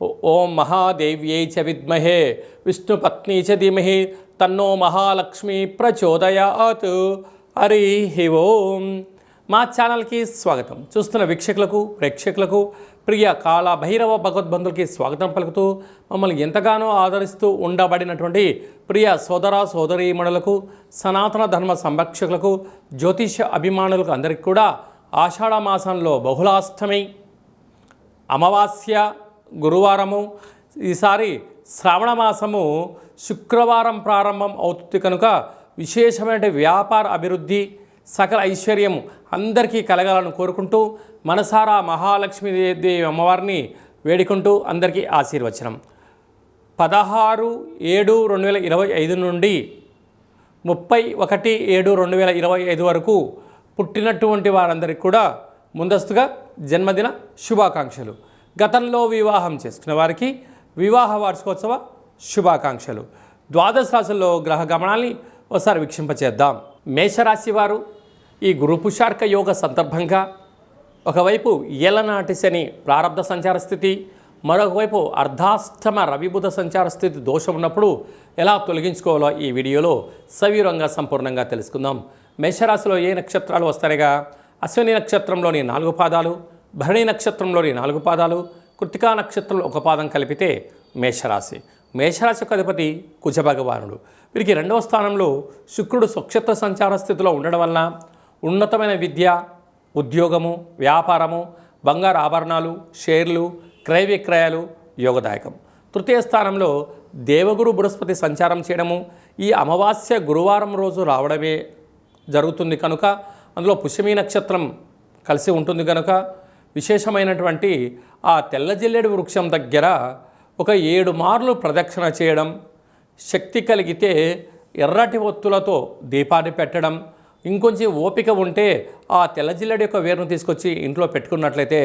ఓం మహాదేవ్యై చ విద్మహే విష్ణుపత్ని చ ధీమహి తన్నో మహాలక్ష్మి ప్రచోదయాత్. హరి ఓం. మా ఛానల్కి స్వాగతం. చూస్తున్న వీక్షకులకు ప్రేక్షకులకు ప్రియ కాళ భైరవ భగవద్బంధులకి స్వాగతం పలుకుతూ మమ్మల్ని ఎంతగానో ఆదరిస్తూ ఉండబడినటువంటి ప్రియ సోదర సోదరీమణులకు సనాతన ధర్మ సంరక్షకులకు జ్యోతిష అభిమానులకు అందరికీ కూడా ఆషాఢ మాసంలో బహుళాష్టమి అమావాస్య గురువారము. ఈసారి శ్రావణ మాసము శుక్రవారం ప్రారంభం అవుతుంది కనుక విశేషమైన వ్యాపార అభివృద్ధి సకల ఐశ్వర్యం అందరికీ కలగాలని కోరుకుంటూ మనసారా మహాలక్ష్మీదేవి అమ్మవారిని వేడుకుంటూ అందరికీ ఆశీర్వచనం. పదహారు ఏడు రెండు వేల ఇరవై ఐదు నుండి ముప్పై ఒకటి ఏడు రెండు వేల ఇరవై ఐదు వరకు పుట్టినటువంటి వారందరికీ కూడా ముందస్తుగా జన్మదిన శుభాకాంక్షలు. గతంలో వివాహం చేసుకున్న వారికి వివాహ వార్షికోత్సవ శుభాకాంక్షలు. ద్వాదశ రాశుల్లో గ్రహ గమనాల్ని ఒకసారి వీక్షింపచేద్దాం. మేషరాశి వారు ఈ గురుపుషార్క యోగ సందర్భంగా ఒకవైపు ఏలనాటి శని ప్రారంభ సంచార స్థితి మరొకవైపు అర్ధాష్టమ రవిబుధ సంచార స్థితి దోషం ఉన్నప్పుడు ఎలా తొలగించుకోవాలో ఈ వీడియోలో సవివరంగా సంపూర్ణంగా తెలుసుకుందాం. మేషరాశిలో ఏ నక్షత్రాలు వస్తాయిగా? అశ్విని నక్షత్రంలోని నాలుగు పాదాలు భరణి నక్షత్రంలోని నాలుగు పాదాలు కృతికా నక్షత్రంలో ఒక పాదం కలిపితే మేషరాశి. మేషరాశి యొక్క అధిపతి కుజభగవానుడు. వీరికి రెండవ స్థానంలో శుక్రుడు స్వక్షత్ర సంచార స్థితిలో ఉండడం వలన ఉన్నతమైన విద్య ఉద్యోగము వ్యాపారము బంగారు ఆభరణాలు షేర్లు క్రయ విక్రయాలు యోగదాయకం. తృతీయ స్థానంలో దేవగురు బృహస్పతి సంచారం చేయడము ఈ అమావాస్య గురువారం రోజు రావడమే జరుగుతుంది కనుక అందులో పుష్యమీ నక్షత్రం కలిసి ఉంటుంది కనుక విశేషమైనటువంటి ఆ తెల్లజిల్లెడు వృక్షం దగ్గర ఒక ఏడు మార్లు ప్రదక్షిణ చేయడం శక్తి కలిగితే ఎర్రటి ఒత్తులతో దీపాన్ని పెట్టడం ఇంకొంచెం ఓపిక ఉంటే ఆ తెల్లజిల్లెడు యొక్క వేరును తీసుకొచ్చి ఇంట్లో పెట్టుకున్నట్లయితే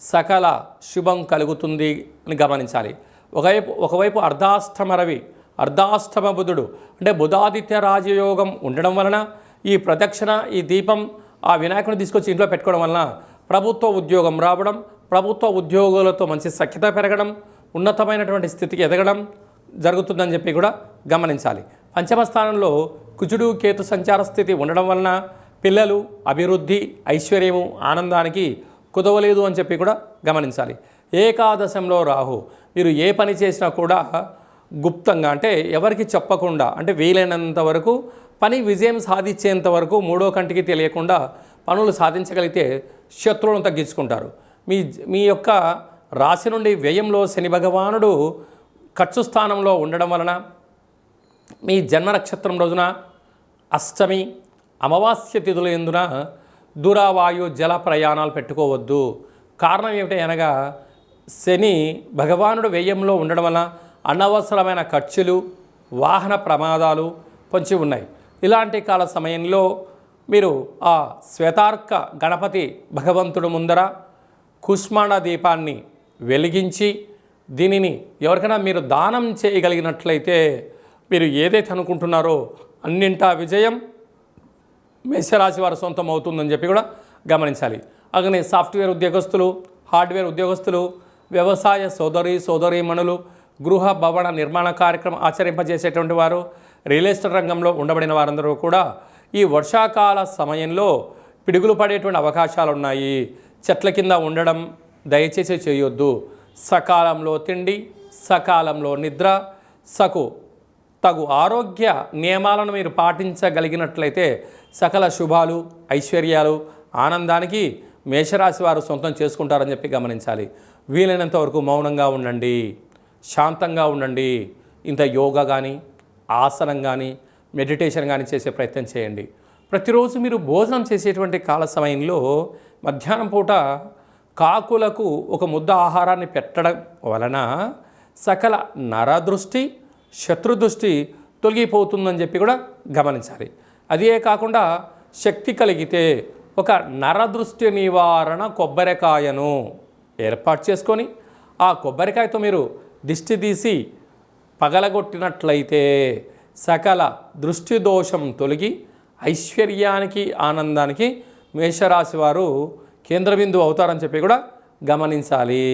సకల శుభం కలుగుతుంది అని గమనించాలి. ఒకవైపు ఒకవైపు అర్ధాష్టమ రవి అర్ధాష్టమ బుధుడు అంటే బుధాదిత్య రాజయోగం ఉండడం వలన ఈ ప్రదక్షిణ ఈ దీపం ఆ వినాయకుని తీసుకొచ్చి ఇంట్లో పెట్టుకోవడం వలన ప్రభుత్వ ఉద్యోగం రావడం ప్రభుత్వ ఉద్యోగులతో మంచి సఖ్యత పెరగడం ఉన్నతమైనటువంటి స్థితికి ఎదగడం జరుగుతుందని చెప్పి కూడా గమనించాలి. పంచమ స్థానంలో కుజుడు కేతు సంచార స్థితి ఉండడం వలన పిల్లలు అభివృద్ధి ఐశ్వర్యము ఆనందానికి కుదవలేదు అని చెప్పి కూడా గమనించాలి. ఏకాదశంలో రాహు మీరు ఏ పని చేసినా కూడా గుప్తంగా అంటే ఎవరికి చెప్పకుండా అంటే వీలైనంత వరకు పని విజయం సాధించేంత వరకు మూడో కంటికి తెలియకుండా పనులు సాధించగలిగితే శత్రువులను తగ్గించుకుంటారు. మీ మీ యొక్క రాశి నుండి వ్యయంలో శని భగవానుడు ఖర్చు స్థానంలో ఉండడం వలన మీ జన్మ నక్షత్రం రోజున అష్టమి అమావాస్య తిథుల ఎందున దూరావాయు జల ప్రయాణాలు పెట్టుకోవద్దు. కారణం ఏమిటి అనగా శని భగవానుడు వ్యయంలో ఉండడం వలన అనవసరమైన ఖర్చులు వాహన ప్రమాదాలు పొంచి ఉన్నాయి. ఇలాంటి కాల సమయంలో మీరు ఆ శ్వేతార్క గణపతి భగవంతుడు ముందర కుష్మాండ దీపాన్ని వెలిగించి దీనిని ఎవరికైనా మీరు దానం చేయగలిగినట్లయితే మీరు ఏదైతే అనుకుంటున్నారో అన్నింటా విజయం మేషరాశి వారి సొంతం అవుతుందని చెప్పి కూడా గమనించాలి. అలాగే సాఫ్ట్వేర్ ఉద్యోగస్తులు హార్డ్వేర్ ఉద్యోగస్తులు వ్యవసాయ సోదరి సోదరీమణులు గృహ భవన నిర్మాణ కార్యక్రమం ఆచరింపజేసేటువంటి వారు రియల్ ఎస్టేట్ రంగంలో ఉండబడిన వారందరూ కూడా ఈ వర్షాకాల సమయంలో పిడుగులు పడేటువంటి అవకాశాలు ఉన్నాయి చెట్ల కింద ఉండడం దయచేసి చేయొద్దు. సకాలంలో తిండి సకాలంలో నిద్ర సకు తగు ఆరోగ్య నియమాలను మీరు పాటించగలిగినట్లయితే సకల శుభాలు ఐశ్వర్యాలు ఆనందానికి మేషరాశి వారు సొంతం చేసుకుంటారని చెప్పి గమనించాలి. వీలైనంత వరకు మౌనంగా ఉండండి. శాంతంగా ఉండండి. ఇంత యోగా కానీ ఆసనం కానీ మెడిటేషన్ కానీ చేసే ప్రయత్నం చేయండి. ప్రతిరోజు మీరు భోజనం చేసేటువంటి కాల సమయంలో మధ్యాహ్నం పూట కాకులకు ఒక ముద్ద ఆహారాన్ని పెట్టడం వలన సకల నరదృష్టి శత్రుదృష్టి తొలగిపోతుందని చెప్పి కూడా గమనించాలి. అదే కాకుండా శక్తి కలిగితే ఒక నరదృష్టి నివారణ కొబ్బరికాయను ఏర్పాటు చేసుకొని ఆ కొబ్బరికాయతో మీరు దిష్టి తీసి పగలగొట్టినట్లయితే సకల దృష్టి దోషం తొలగి ఐశ్వర్యానికి ఆనందానికి మేషరాశి వారు కేంద్ర బిందువు అవుతారని చెప్పి కూడా గమనించాలి.